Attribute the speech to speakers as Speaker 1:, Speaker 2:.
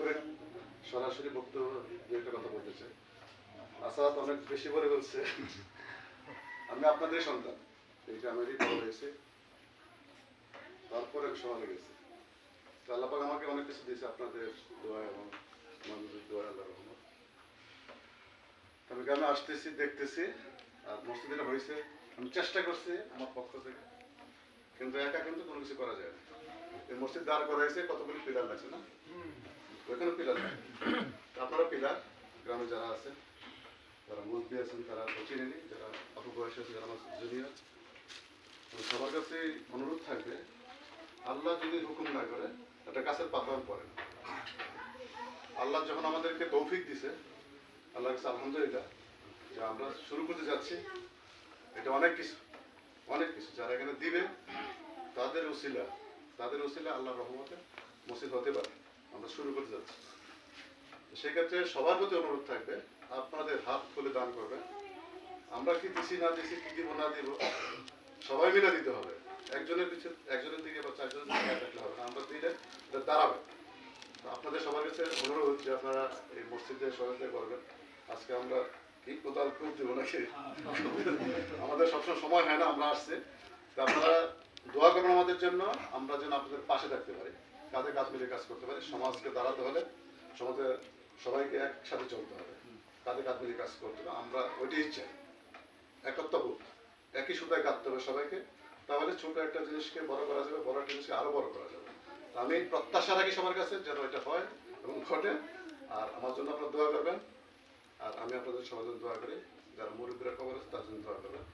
Speaker 1: করে সরাসরি বক্তব্য একটা কথা বলতে চাই। আসাদ অনেক বেশি বলে বলছে, আমি আপনাদের সন্তান। এই গ্রামেরই বড় হয়েছে, তারপরে আল্লাপাক আমাকে অনেক কিছু দিয়েছে, আপনাদের দোয়া এবং মানুষের দোয়া, আল্লাহ আমি গ্রামে আসতেছি, দেখতেছি, আর মসজিদে হয়েছে। আমি চেষ্টা করছি আমার পক্ষ থেকে। কিন্তু একা কিন্তু কোনো কিছু করা যায় না। মসজিদ দাঁড় করা হয়েছে কতগুলি পিলার লাগছে না? ওইখানে পিলার তো আপনারা পিলার গ্রামে যারা আছে যারা মুরব্বী আছেন তারা তো চিনেনি যারা অল্প বয়সে আছে যারা আমার জুনিয়র সবার কাছে অনুরোধ থাকবে আল্লাহ যদি হুকুম না করে একটা গাছের পাতাও পড়ে না। আল্লাহ যখন আমাদেরকে তৌফিক দিছে আল্লাহর কাছে আলহামদুলিল্লাহ যে আমরা শুরু করতে যাচ্ছি। এটা অনেক কিছু অনেক কিছু। যারা এখানে দিবে তাদের উসিলা তাদের উসিলা আল্লাহর রহমতে মসজিদ হতে পারে। আমরা শুরু করতে যাচ্ছি। সেক্ষেত্রে সবার প্রতি অনুরোধ থাকবে আপনাদের হাত খুলে দান করবেন। আমরা কি দিছি না দিছি কি দিব না দিব সবাই মিলে দিতে হবে। একজনের পিছিয়ে একজনের দিকে বা চারজনের দিকে রাখলে হবে আমরা দিলে এটা দাঁড়াবে। আপনাদের সবার কাছে অনুরোধ যে আপনারা এই মসজিদে সহায়তা করবেন। আজকে আমরা কি কোথাও খুব দিব নাকি? আমাদের সবসময় সময় হয় না আমরা আসছি। তো আপনারা দোয়া করবেন আমাদের জন্য, আমরা যেন আপনাদের পাশে থাকতে পারি, কাঁধে কাঁধ মিলে কাজ করতে পারি, সমাজকে দাঁড়াতে হলে সমাজে সবাইকে একসাথে চলতে হবে। কাঁধে কাঁধ মিলে কাজ করতে হবে, আমরা ওইটাই চাই। একত্রবোধ একই সুতায় কাঁদতে হবে সবাইকে, তাহলে ছোট একটা জিনিসকে বড় করা যাবে, বড় একটা জিনিসকে আরও বড় করা যাবে। আমি প্রত্যাশা রাখি সবার কাছে যেন এটা হয় এবং ঘটে। আর আমার জন্য আপনারা দোয়া করবেন, আর আমি আপনাদের সবার জন্য দোয়া করি, যারা মুরব্বীরা খবর আছে তার জন্য দোয়া করবেন।